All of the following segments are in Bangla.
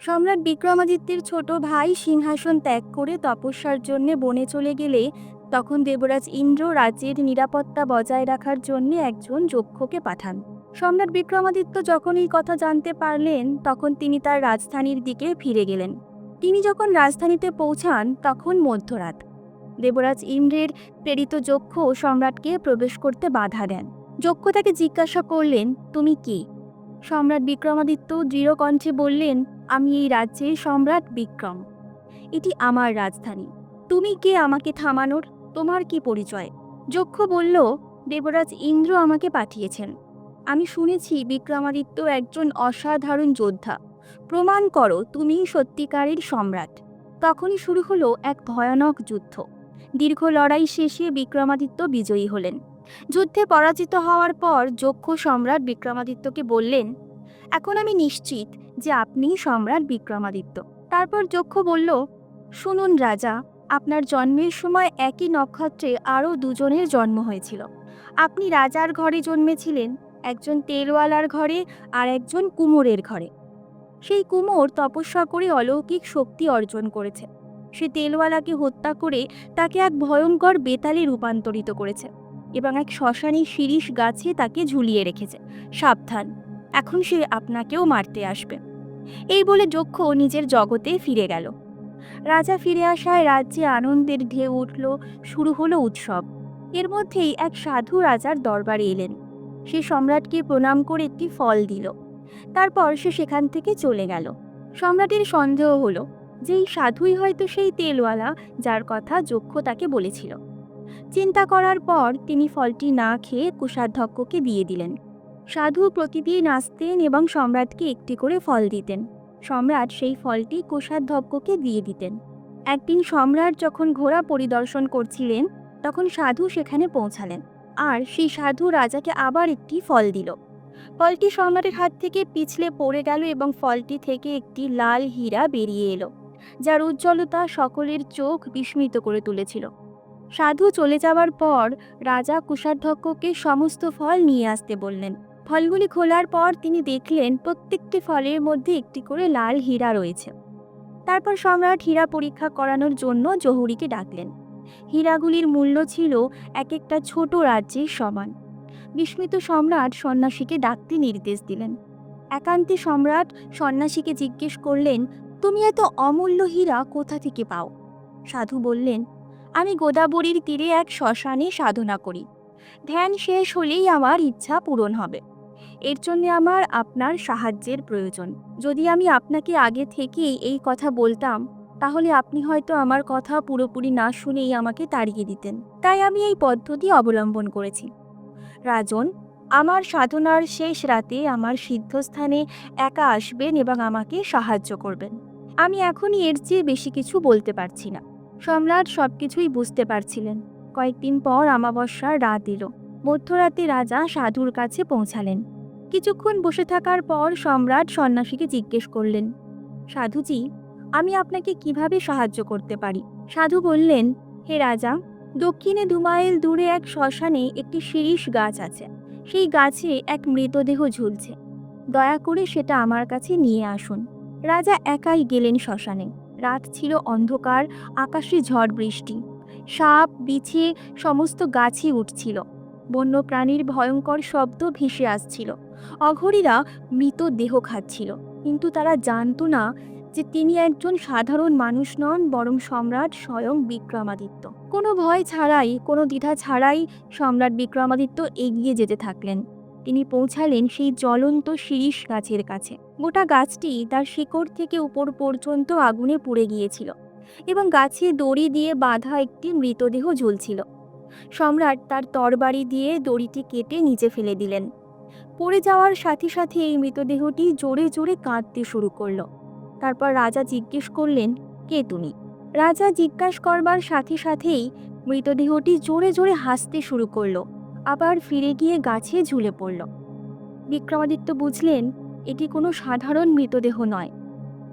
সম্রাট বিক্রমাদিত্যের ছোট ভাই সিংহাসন ত্যাগ করে তপস্যার জন্য বনে চলে গেলে, তখন দেবরাজ ইন্দ্র রাজ্যের নিরাপত্তা বজায় রাখার জন্য একজন যক্ষকে পাঠান। সম্রাট বিক্রমাদিত্য যখন এই কথা জানতে পারলেন, তখন তিনি তার রাজধানীর দিকে ফিরে গেলেন। তিনি যখন রাজধানীতে পৌঁছান, তখন মধ্যরাত। দেবরাজ ইন্দ্রের প্রেরিত যক্ষ সম্রাটকে প্রবেশ করতে বাধা দেন। যক্ষ তাকে জিজ্ঞাসা করলেন, তুমি কি? সম্রাট বিক্রমাদিত্য দৃঢ় কণ্ঠে বললেন আমি এই রাজ্যের সম্রাট বিক্রম। এটি আমার রাজধানী। তুমি কে আমাকে থামানোর? তোমার কি পরিচয়? যক্ষ বলল, দেবরাজ ইন্দ্র আমাকে পাঠিয়েছেন। আমি শুনেছি বিক্রমাদিত্য একজন অসাধারণ যোদ্ধা। প্রমাণ করো তুমি সত্যিকারের সম্রাট। তখনই শুরু হলো এক ভয়ানক যুদ্ধ। দীর্ঘ লড়াই শেষে বিক্রমাদিত্য বিজয়ী হলেন। যুদ্ধে পরাজিত হওয়ার পর যক্ষ সম্রাট বিক্রমাদিত্যকে বললেন এখন আমি নিশ্চিত যে আপনি সম্রাট বিক্রমাদিত্য। তারপর যক্ষ বলল, শুনুন রাজা, আপনার জন্মের সময় একই নক্ষত্রে আরও দুজনের জন্ম হয়েছিল। আপনি রাজার ঘরে জন্মেছিলেন, একজন তেলওয়ালার ঘরে আর একজন কুমোরের ঘরে। সেই কুমোর তপস্যা করে অলৌকিক শক্তি অর্জন করেছে। সে তেলওয়ালাকে হত্যা করে তাকে এক ভয়ঙ্কর বেতালে রূপান্তরিত করেছে এবং এক শ্মশানী শিরিষ গাছে তাকে ঝুলিয়ে রেখেছে। সাবধান। এখন সে আপনাকেও মারতে আসবে। এই বলে যক্ষ নিজের জগতে ফিরে গেল। রাজা ফিরে আসায় রাজ্যে আনন্দের ঢেউ উঠল, শুরু হলো উৎসব। এর মধ্যেই এক সাধু রাজার দরবারে এলেন। সে সম্রাটকে প্রণাম করে একটি ফল দিল। তারপর সে সেখান থেকে চলে গেল। সম্রাটের সন্দেহ হলো যে এই সাধুই হয়তো সেই তেলওয়ালা যার কথা যক্ষ তাকে বলেছিল। চিন্তা করার পর তিনি ফলটি না খেয়ে কুষাধ্যক্ষকে দিয়ে দিলেন। সাধু প্রতিদিন আসতেন এবং সম্রাটকে একটি করে ফল দিতেন। সম্রাট সেই ফলটি কোষাধ্যক্ষকে দিয়ে দিতেন। একদিন সম্রাট যখন ঘোড়া পরিদর্শন করছিলেন, তখন সাধু সেখানে পৌঁছালেন। আর সেই সাধু রাজাকে আবার একটি ফল দিল। ফলটি সম্রাটের হাত থেকে পিছলে পড়ে গেল এবং ফলটি থেকে একটি লাল হীরা বেরিয়ে এলো, যার উজ্জ্বলতা সকলের চোখ বিস্মিত করে তুলেছিল। সাধু চলে যাওয়ার পর রাজা কুষাধ্যক্ষকে সমস্ত ফল নিয়ে আসতে বললেন। ফলগুলি খোলার পর তিনি দেখলেন প্রত্যেকটি ফলের মধ্যে একটি করে লাল হীরা রয়েছে। তারপর সম্রাট হীরা পরীক্ষা করানোর জন্য জহুরিকে ডাকলেন। হীরাগুলির মূল্য ছিল এক একটা ছোট রাজ্যের সমান। বিস্মিত সম্রাট সন্ন্যাসীকে ডাকতে নির্দেশ দিলেন। একান্তে সম্রাট সন্ন্যাসীকে জিজ্ঞেস করলেন, তুমি এত অমূল্য হীরা কোথা থেকে পাও? সাধু বললেন, আমি গোদাবরীর তীরে এক শ্মশানে সাধনা করি। ধ্যান শেষ হলেই আমার ইচ্ছা পূরণ হবে। এর জন্য আমার আপনার সাহায্যের প্রয়োজন। যদি আমি আপনাকে আগে থেকেই এই কথা বলতাম, তাহলে আপনি হয়তো আমার কথা পুরোপুরি না শুনেই আমাকে তাড়িয়ে দিতেন। তাই আমি এই পদ্ধতি অবলম্বন করেছি। রাজন, আমার সাধনার শেষ রাতে আমার সিদ্ধস্থানে একা আসবেন এবং আমাকে সাহায্য করবেন। আমি এখনই এর চেয়ে বেশি কিছু বলতে পারছি না। সম্রাট সব কিছুই বুঝতে পারছিলেন। কয়েকদিন পর আমাবস্যার রাত এলো। মধ্যরাতে রাজা সাধুর কাছে পৌঁছালেন। কিছুক্ষণ বসে থাকার পর সম্রাট সন্ন্যাসীকে জিজ্ঞেস করলেন, সাধুজি, আমি আপনাকে কীভাবে সাহায্য করতে পারি? সাধু বললেন, হে রাজা, দক্ষিণে দু মাইল দূরে এক শ্মশানে একটি শিরিষ গাছ আছে। সেই গাছে এক মৃতদেহ ঝুলছে। দয়া করে সেটা আমার কাছে নিয়ে আসুন। রাজা একাই গেলেন শ্মশানে। রাত ছিল অন্ধকার, আকাশে ঝড় বৃষ্টি। সাপ বিছে সমস্ত গাছই উঠছিল। বন্য প্রাণীর ভয়ঙ্কর শব্দ ভেসে আসছিল। অঘরীরা মৃত দেহ খাচ্ছিল। কিন্তু তারা জানতো না যে তিনি একজন সাধারণ মানুষ নন, বরং সম্রাট স্বয়ং বিক্রমাদিত্য। কোনো ভয় ছাড়াই, কোনো দ্বিধা ছাড়াই সম্রাট বিক্রমাদিত্য এগিয়ে যেতে থাকলেন। তিনি পৌঁছালেন সেই জ্বলন্ত শিরিষ গাছের কাছে। গোটা গাছটি তার শিকড় থেকে উপর পর্যন্ত আগুনে পুড়ে গিয়েছিল। এবং গাছে দড়ি দিয়ে বাঁধা একটি মৃতদেহ ঝুলছিল। সম্রাট তার তরবারি দিয়ে দড়িটি কেটে নিচে ফেলে দিলেন। পড়ে যাওয়ার সাথে সাথে এই মৃতদেহটি জোরে জোরে কাঁদতে শুরু করল। তারপর রাজা জিজ্ঞেস করলেন, কে তুমি? রাজা জিজ্ঞাস করবার সাথে সাথেই মৃতদেহটি জোরে জোরে হাসতে শুরু করল, আবার ফিরে গিয়ে গাছে ঝুলে পড়ল। বিক্রমাদিত্য বুঝলেন, এটি কোনো সাধারণ মৃতদেহ নয়।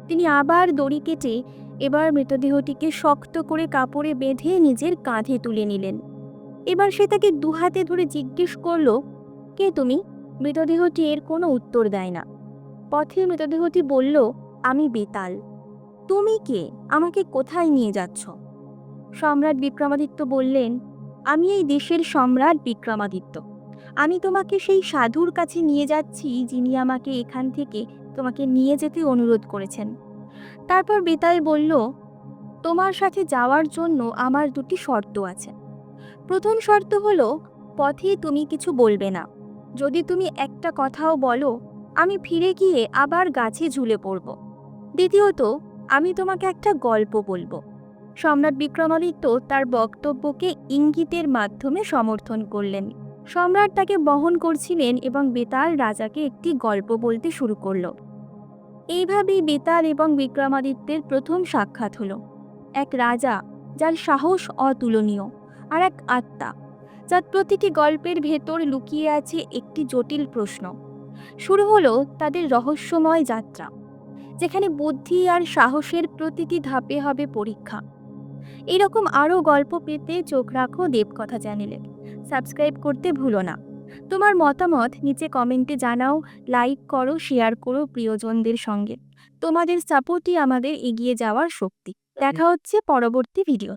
তিনি আবার দড়ি কেটে এবার মৃতদেহটিকে শক্ত করে কাপড়ে বেঁধে নিজের কাঁধে তুলে নিলেন। এবার সে তাকে দুহাতে ধরে জিজ্ঞেস করল, কে তুমি? মৃতদেহটি এর কোনো উত্তর দেয় না। পথে মৃতদেহটি বলল, আমি বেতাল। তুমি কে? আমাকে কোথায় নিয়ে যাচ্ছ? সম্রাট বিক্রমাদিত্য বললেন, আমি এই দেশের সম্রাট বিক্রমাদিত্য। আমি তোমাকে সেই সাধুর কাছে নিয়ে যাচ্ছি যিনি আমাকে এখান থেকে তোমাকে নিয়ে যেতে অনুরোধ করেছেন। তারপর বেতাল বলল, তোমার সাথে যাওয়ার জন্য আমার দুটি শর্ত আছে। প্রথম শর্ত হলো, পথে তুমি কিছু বলবে না। যদি তুমি একটা কথাও বলো, আমি ফিরে গিয়ে আবার গাছে ঝুলে পড়ব। দ্বিতীয়ত, আমি তোমাকে একটা গল্প বলব। সম্রাট বিক্রমাদিত্য তার বক্তব্যকে ইঙ্গিতের মাধ্যমে সমর্থন করলেন। সম্রাট তাকে বহন করছিলেন এবং বেতাল রাজাকে একটি গল্প বলতে শুরু করল। এইভাবেই বেতাল এবং বিক্রমাদিত্যের প্রথম সাক্ষাৎ হলো। এক রাজা, যার সাহস অতুলনীয়, আর এক আত্মা, যার প্রতিটি গল্পের ভেতর লুকিয়ে আছে একটি জটিল প্রশ্ন। শুরু হলো তাদের রহস্যময় যাত্রা, যেখানে বুদ্ধি আর সাহসের প্রতিটি ধাপে হবে পরীক্ষা। এরকম আরও গল্প পেতে চোখ রাখো দেবকথা চ্যানেলে। সাবস্ক্রাইব করতে ভুলো না। তোমার মতামত নিচে কমেন্টে জানাও লাইক করো শেয়ার করো প্রিয়জনদের সঙ্গে। তোমাদের সাপোর্টই আমাদের এগিয়ে যাওয়ার শক্তি। দেখা হচ্ছে পরবর্তী ভিডিও